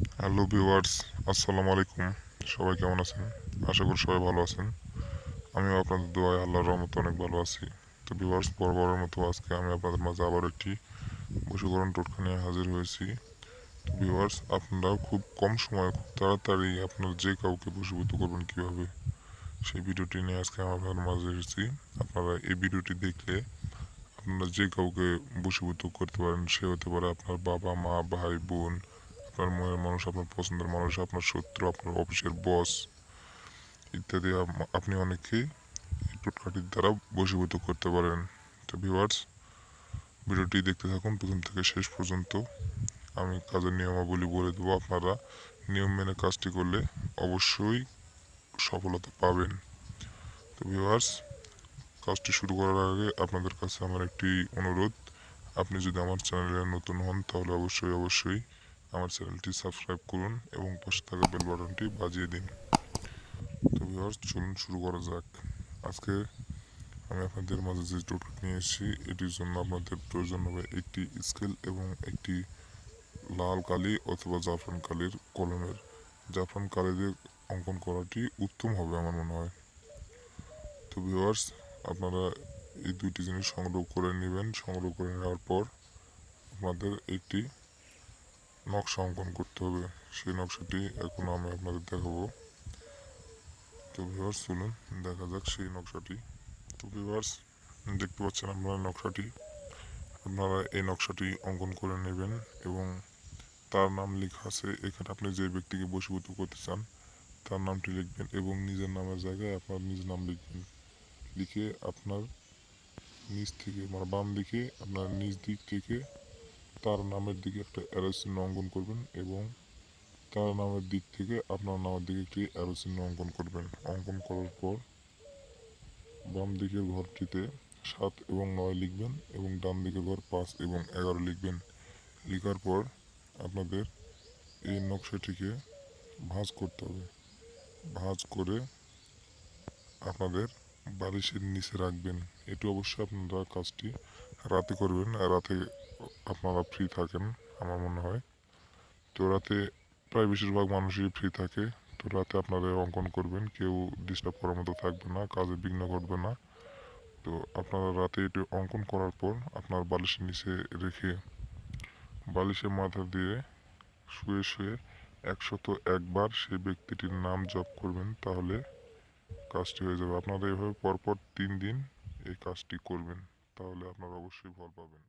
Hello viewers, আসসালামু আলাইকুম। সবাই কেমন আছেন? আশা করি সবাই ভালো আছেন। আমিও আপনাদের দোয়ায় আল্লাহর রহমতে অনেক ভালো আছি। তো ভিউয়ার্স বরাবরের মতো আজকে আমি আপনাদের মাঝে আবার একটি বশীকরণ টোটকা নিয়ে হাজির হয়েছি। তো ভিউয়ার্স আপনারা খুব কম সময়ে, খুব তাড়াতাড়ি আপনার যে কাউকে বশীভূত করবেন কীভাবে, সেই ভিডিওটি নিয়ে আজকে আমি আপনাদের মাঝে এসেছি। আপনারা এই ভিডিওটি দেখলে আপনারা যে কাউকে বশীভূত করতে পারেন, সে হতে পারে আপনার বাবা, মা, ভাই, বোন আপনার মনের মানুষ, আপনার পছন্দের মানুষ, আপনার শত্রু, আপনার অফিসের বস ইত্যাদি আপনি অনেকেই এই টোটকাটির দ্বারা বশীভূত করতে পারেন। তো ভিউয়ার্স ভিডিওটি দেখতে থাকুন। প্রথম থেকে শেষ পর্যন্ত আমি কাজের নিয়মাবলী বলে দেবো। আপনারা নিয়ম মেনে কাজটি করলে অবশ্যই সফলতা পাবেন। তো ভিউয়ার্স কাজটি শুরু করার আগে আপনাদের কাছে আমার একটি অনুরোধ। আপনি যদি আমার চ্যানেলে নতুন হন, তাহলে অবশ্যই অবশ্যই আমার চ্যানেলটি সাবস্ক্রাইব করুন এবং পাশে থাকা বেল বাটনটি বাজিয়ে দিন। তো ভিউয়ার্স চলুন শুরু করা যাক। আজকে আমি আপনাদের মাঝে যে টোটকা নিয়ে এসেছি, এটির জন্য আপনাদের প্রয়োজন হবে একটি স্কেল এবং একটি লাল কালি অথবা জাফরান কালির কলমের। জাফরান কালি দিয়ে অঙ্কন করাটি উত্তম হবে আমার মনে হয়। তো ভিওয়ার্স আপনারা এই দুইটি জিনিস সংগ্রহ করে নেবেন। সংগ্রহ করে নেওয়ার পর আপনাদের একটি নকশা অঙ্কন করতে হবে, সেই নকশাটি এখন আমি আপনাদের দেখাবো। তো ভিউয়ার্স চলুন দেখা যাক সেই নকশাটি। তো ভিউয়ার্স দেখতে পাচ্ছেন আপনারা নকশাটি। আপনারা এই নকশাটি অঙ্কন করে নেবেন এবং তার নাম লেখা আছে, এখানে আপনি যে ব্যক্তিকে বশীভূত করতে চান, তার নামটি লিখবেন এবং নিজের নামের জায়গায় আপনার নিজ নাম লিখবেন। লিখে আপনার নিচ থেকে মানে বাম দিকে, আপনার নিচ দিক থেকে তার নামের দিকে একটা অ্যারো চিহ্ন অঙ্কন করবেন এবং তার নামের দিক থেকে আপনার নামের দিকে একটি অ্যারো চিহ্ন অঙ্কন করবেন। অঙ্কন করার পর বাম দিকের ঘরটিতে সাত এবং নয় লিখবেন এবং ডান দিকের ঘর পাঁচ এবং এগারো লিখবেন। লেখার পর আপনাদের এই নকশাটিকে ভাঁজ করতে হবে। ভাঁজ করে আপনাদের বালিশের নিচে রাখবেন। এটি অবশ্যই আপনারা কাজটি রাতে করবেন। রাতে আপনারা ফ্রি থাকেন, আমার মনে হয়। তো রাতে প্রায় বেশিরভাগ মানুষই ফ্রি থাকে। তো রাতে আপনারা অঙ্কন করবেন, কেউ ডিস্টার্ব করার মতো থাকবে না, কাজে বিঘ্ন ঘটবে না। তো আপনারা রাতে এটি অঙ্কন করার পর আপনার বালিশের নিচে রেখে, বালিশের মাথা দিয়ে শুয়ে শুয়ে একশত একবার সেই ব্যক্তিটির নাম জপ করবেন, তাহলে কাজটি হয়ে যাবে। আপনারা এভাবে পরপর তিন দিন এই কাজটি করবেন, তাহলে আপনারা অবশ্যই ফল পাবেন।